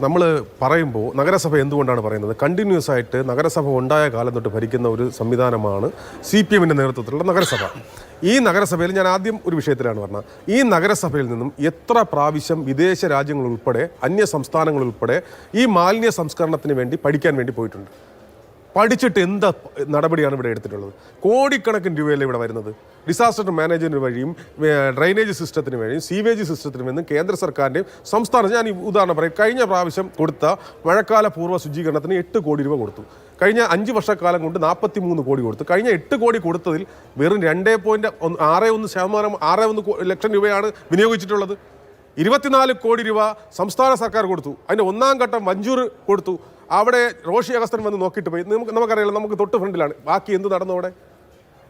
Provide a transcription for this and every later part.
നമ്മൾ പറയുമ്പോൾ നഗരസഭ എന്തുകൊണ്ടാണ് പറയുന്നത്? കണ്ടിന്യൂസ് ആയിട്ട് നഗരസഭ ഉണ്ടായ കാലം തൊട്ട് ഭരിക്കുന്ന ഒരു സംവിധാനമാണ് സി പി എമ്മിന്റെ നേതൃത്വത്തിലുള്ള നഗരസഭ. ഈ നഗരസഭയിൽ ഞാൻ ആദ്യം ഒരു വിഷയത്തിലാണ് പറഞ്ഞത്. ഈ നഗരസഭയിൽ നിന്നും എത്ര പ്രാവശ്യം വിദേശ രാജ്യങ്ങൾ ഉൾപ്പെടെ അന്യ സംസ്ഥാനങ്ങൾ ഉൾപ്പെടെ ഈ മാലിന്യ സംസ്കരണത്തിന് വേണ്ടി പഠിക്കാൻ വേണ്ടി പോയിട്ടുണ്ട്. പഠിച്ചിട്ട് എന്ത് നടപടിയാണ് ഇവിടെ എടുത്തിട്ടുള്ളത്? കോടിക്കണക്കിന് രൂപയല്ലേ ഇവിടെ വരുന്നത്? ഡിസാസ്റ്റർ മാനേജ്മെന്റ് വഴിയും ഡ്രൈനേജ് സിസ്റ്റത്തിന് വഴിയും സീവേജ് സിസ്റ്റത്തിന് വേണ്ടി കേന്ദ്ര സർക്കാരിന്റെയും സംസ്ഥാനം ഞാൻ ഉദാഹരണം പറയും. കഴിഞ്ഞ പ്രാവശ്യം കൊടുത്ത മഴക്കാല പൂർവ ശുചീകരണത്തിന് എട്ട് കോടി രൂപ കൊടുത്തു. കഴിഞ്ഞ അഞ്ച് വർഷക്കാലം കൊണ്ട് നാൽപ്പത്തി മൂന്ന് കോടി കൊടുത്തു. കഴിഞ്ഞ എട്ട് കോടി കൊടുത്തതിൽ വെറും രണ്ടേ പോയിന്റ് ഒന്ന് ആറ് ഒന്ന് ശതമാനം ആറ് ഒന്ന് ലക്ഷം രൂപയാണ് വിനിയോഗിച്ചിട്ടുള്ളത്. ഇരുപത്തിനാല് കോടി രൂപ സംസ്ഥാന സർക്കാർ കൊടുത്തു. അതിന്റെ ഒന്നാം ഘട്ടം വഞ്ചൂർ കൊടുത്തു. അവിടെ റോഷി അഗസ്തൻ വന്ന് നോക്കിയിട്ട് പോയി. നമുക്ക് നമുക്കറിയാലോ നമുക്ക് തൊട്ട് ഫ്രണ്ടിലാണ്. ബാക്കി എന്ത് നടന്നു അവിടെ?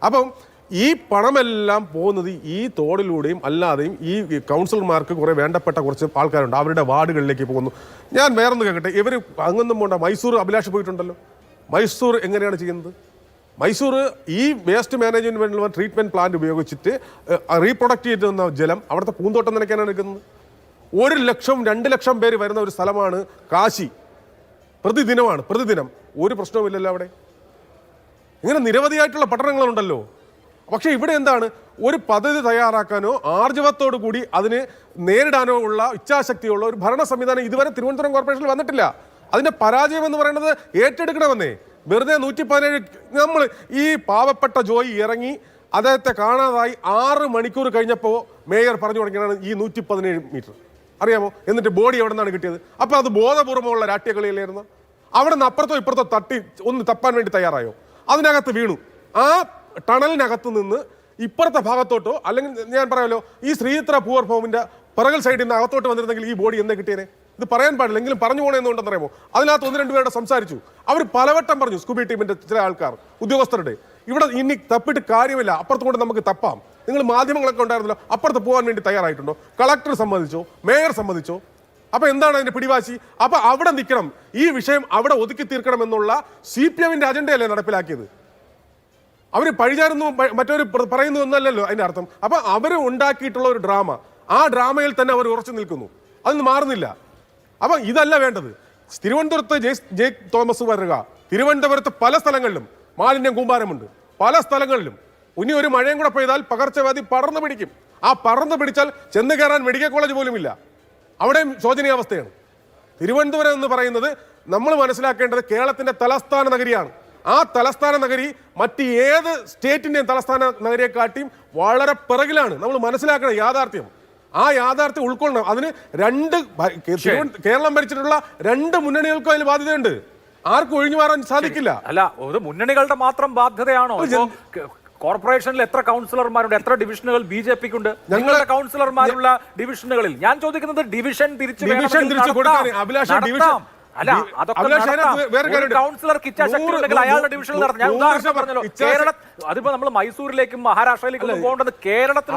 അപ്പം ഈ പണമെല്ലാം പോകുന്നത് ഈ തോടിലൂടെയും അല്ലാതെയും ഈ കൗൺസിലർമാർക്ക് കുറേ വേണ്ടപ്പെട്ട കുറച്ച് ആൾക്കാരുണ്ട്. അവരുടെ വാർഡുകളിലേക്ക് പോകുന്നു. ഞാൻ വേറൊന്ന് കേൾക്കട്ടെ. ഇവർ അങ്ങൊന്നും പോണ്ട. മൈസൂർ അഭിലാഷ് പോയിട്ടുണ്ടല്ലോ. മൈസൂർ എങ്ങനെയാണ് ചെയ്യുന്നത്? മൈസൂർ ഈ വേസ്റ്റ് മാനേജ്മെന്റ് ട്രീറ്റ്മെന്റ് പ്ലാന്റ് ഉപയോഗിച്ചിട്ട് റീപ്രൊഡക്റ്റ് ചെയ്തിരുന്ന ജലം അവിടുത്തെ പൂന്തോട്ടം നനയ്ക്കാനാണ് എടുക്കുന്നത്. ഒരു ലക്ഷം രണ്ട് ലക്ഷം പേര് വരുന്ന ഒരു സ്ഥലമാണ് കാശി. പ്രതിദിനമാണ് പ്രതിദിനം. ഒരു പ്രശ്നവുമില്ലല്ലോ അവിടെ. ഇങ്ങനെ നിരവധിയായിട്ടുള്ള പഠനങ്ങളുണ്ടല്ലോ പക്ഷേ ഇവിടെ എന്താണ്? ഒരു പദ്ധതി തയ്യാറാക്കാനോ ആർജവത്തോടു കൂടി അതിന് നേരിടാനോ ഉള്ള ഇച്ഛാശക്തിയുള്ള ഒരു ഭരണ സംവിധാനം ഇതുവരെ തിരുവനന്തപുരം കോർപ്പറേഷനിൽ വന്നിട്ടില്ല. അതിന്റെ പരാജയം എന്ന് പറയുന്നത് ഏറ്റെടുക്കണമെന്നേ. വെറുതെ നൂറ്റി പതിനേഴ് നമ്മൾ ഈ പാവപ്പെട്ട ജോയി ഇറങ്ങി അദ്ദേഹത്തെ കാണാതായി ആറ് മണിക്കൂർ കഴിഞ്ഞപ്പോൾ മേയർ പറഞ്ഞു തുടങ്ങിയാണ് ഈ നൂറ്റി പതിനേഴ് മീറ്റർ. അറിയാമോ? എന്നിട്ട് ബോഡി എവിടെ നിന്നാണ് കിട്ടിയത്? അപ്പോൾ അത് ബോധപൂർവമുള്ള രാട്ടികളിയിലായിരുന്നു അവിടെ നിന്ന് അപ്പുറത്തോ ഇപ്പുറത്തോ തട്ടി ഒന്ന് തപ്പാൻ വേണ്ടി തയ്യാറായോ? അതിനകത്ത് വീണു. ആ ടണലിനകത്ത് നിന്ന് ഇപ്പുറത്തെ ഭാഗത്തോട്ടോ അല്ലെങ്കിൽ ഞാൻ പറയാമല്ലോ ഈ ശ്രീചിത്ര പൂവർ ഫോമിന്റെ പിറകൽ സൈഡിൽ നിന്ന് അകത്തോട്ട് വന്നിരുന്നെങ്കിൽ ഈ ബോഡി എന്താ കിട്ടിയേനെ? ഇത് പറയാൻ പാടില്ല. എങ്കിലും പറഞ്ഞു പോകണേ എന്തുകൊണ്ടെന്ന് അറിയാമോ അതിനകത്ത് ഒന്ന് രണ്ട് പേരുടെ സംസാരിച്ചു. അവർ പലവട്ടം പറഞ്ഞു സ്കൂബി ടീമിന്റെ ചില ആൾക്കാർ ഉദ്യോഗസ്ഥരുടെ ഇവിടെ ഇനി തപ്പിട്ട് കാര്യമില്ല. അപ്പുറത്തുകൊണ്ട് നമുക്ക് തപ്പാം. നിങ്ങൾ മാധ്യമങ്ങളൊക്കെ ഉണ്ടായിരുന്നല്ലോ അപ്പുറത്ത് പോകാൻ വേണ്ടി തയ്യാറായിട്ടുണ്ടോ? കളക്ടർ സമ്മതിച്ചോ? മേയർ സമ്മതിച്ചോ? അപ്പൊ എന്താണ് അതിന്റെ പിടിവാശി? അപ്പൊ അവിടെ നിൽക്കണം. ഈ വിഷയം അവിടെ ഒതുക്കി തീർക്കണം എന്നുള്ള സി പി എമ്മിന്റെ അജണ്ടയല്ലേ നടപ്പിലാക്കിയത്. അവർ പഴിചാരുന്നു മറ്റൊരു പറയുന്നു എന്നല്ലല്ലോ അതിന്റെ അർത്ഥം. അപ്പൊ അവർ ഉണ്ടാക്കിയിട്ടുള്ള ഒരു ഡ്രാമ. ആ ഡ്രാമയിൽ തന്നെ അവർ ഉറച്ചു നിൽക്കുന്നു. അതൊന്നും മാറുന്നില്ല. അപ്പൊ ഇതല്ല വേണ്ടത്. തിരുവനന്തപുരത്ത് ജെ- ജെ തോമസ് വരിക. തിരുവനന്തപുരത്ത് പല സ്ഥലങ്ങളിലും മാലിന്യം കൂമ്പാരമുണ്ട്. പല സ്ഥലങ്ങളിലും. ഇനി ഒരു മഴയും കൂടെ പെയ്താൽ പകർച്ചവ്യാധി പടർന്നു പിടിക്കും. ആ പടർന്നു പിടിച്ചാൽ ചെന്ന് കയറാൻ മെഡിക്കൽ കോളേജ് പോലുമില്ല. അവിടെയും ശോചനീയാവസ്ഥയാണ് തിരുവനന്തപുരം എന്ന് പറയുന്നത് നമ്മൾ മനസ്സിലാക്കേണ്ടത് കേരളത്തിന്റെ തലസ്ഥാന നഗരിയാണ്. ആ തലസ്ഥാന നഗരി മറ്റ് ഏത് സ്റ്റേറ്റിന്റെയും തലസ്ഥാന നഗരിയെക്കാട്ടിയും വളരെ പിറകിലാണ്. നമ്മൾ മനസ്സിലാക്കണം യാഥാർത്ഥ്യം. ആ യാഥാർത്ഥ്യം ഉൾക്കൊള്ളണം. അതിന് രണ്ട് കേരളം ഭരിച്ചിട്ടുള്ള രണ്ട് മുന്നണികൾക്കും അതിൽ ബാധ്യതയുണ്ട്. ആർക്കും ഒഴിഞ്ഞു മാറാൻ സാധിക്കില്ല. അല്ല ഒരു മുന്നണികളുടെ മാത്രം ബാധ്യതയാണോ? കോർപ്പറേഷനിൽ എത്ര കൗൺസിലർമാരുണ്ട് എത്ര ഡിവിഷനുകൾ ബി ജെ പിക്ക് ഉണ്ട് ഞങ്ങളുടെ കൗൺസിലർമാരുള്ള ഡിവിഷനുകളിൽ ഞാൻ ചോദിക്കുന്നത് ഡിവിഷൻ തിരിച്ചു ഡിവിഷൻ തിരിച്ചു. കൊടുക്കാൻ അഭിലാഷ് ഡിവിഷൻ അല്ല അതൊക്കെ. കൗൺസിലർക്ക് ഇച്ഛാശക്തി ഉണ്ടെങ്കിൽ അയാളുടെ ഡിവിഷൻ ഡിവിഷനിൽ നടത്താം. ഞാൻ ഉദാഹരണം പറഞ്ഞല്ലോ കേരള അതിപ്പോ നമ്മൾ മൈസൂരിലേക്കും മഹാരാഷ്ട്രയിലേക്കും പോകേണ്ടത് കേരളത്തിൽ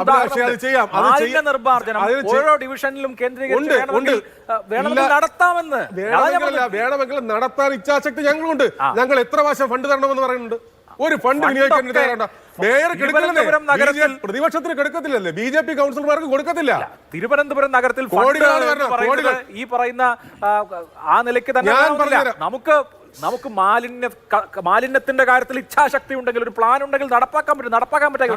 മാലിന്യ നിർമ്മാർജനം ഓരോ ഡിവിഷനിലും കേന്ദ്രീകരിച്ച്. നടത്താമെന്ന്. വേണമെങ്കിൽ നടത്താൻ ഇച്ഛാശക്തി ഞങ്ങളുണ്ട്. ഞങ്ങൾ എത്ര പ്രാവശ്യം ഫണ്ട് തരണമെന്ന് പറയുന്നുണ്ട്? ഒരു ഫണ്ട് വിനിയോഗിക്കാൻ മേയർ നഗരത്തിൽ- പ്രതിപക്ഷത്തിന് കൊടുക്കത്തില്ലല്ലേ? ബി ജെ പി കൗൺസിലർമാർക്ക് കൊടുക്കത്തില്ല. തിരുവനന്തപുരം നഗരത്തിൽ. ഈ പറയുന്ന ആ, നിലയ്ക്ക് തന്നെ. നമുക്ക് നമുക്ക് മാലിന്യ മാലിന്യത്തിന്റെ കാര്യത്തിൽ ഇച്ഛാശക്തി ഉണ്ടെങ്കിൽ ഒരു പ്ലാൻ ഉണ്ടെങ്കിൽ നടപ്പാക്കാൻ പറ്റും നടപ്പാക്കാൻ പറ്റാതെ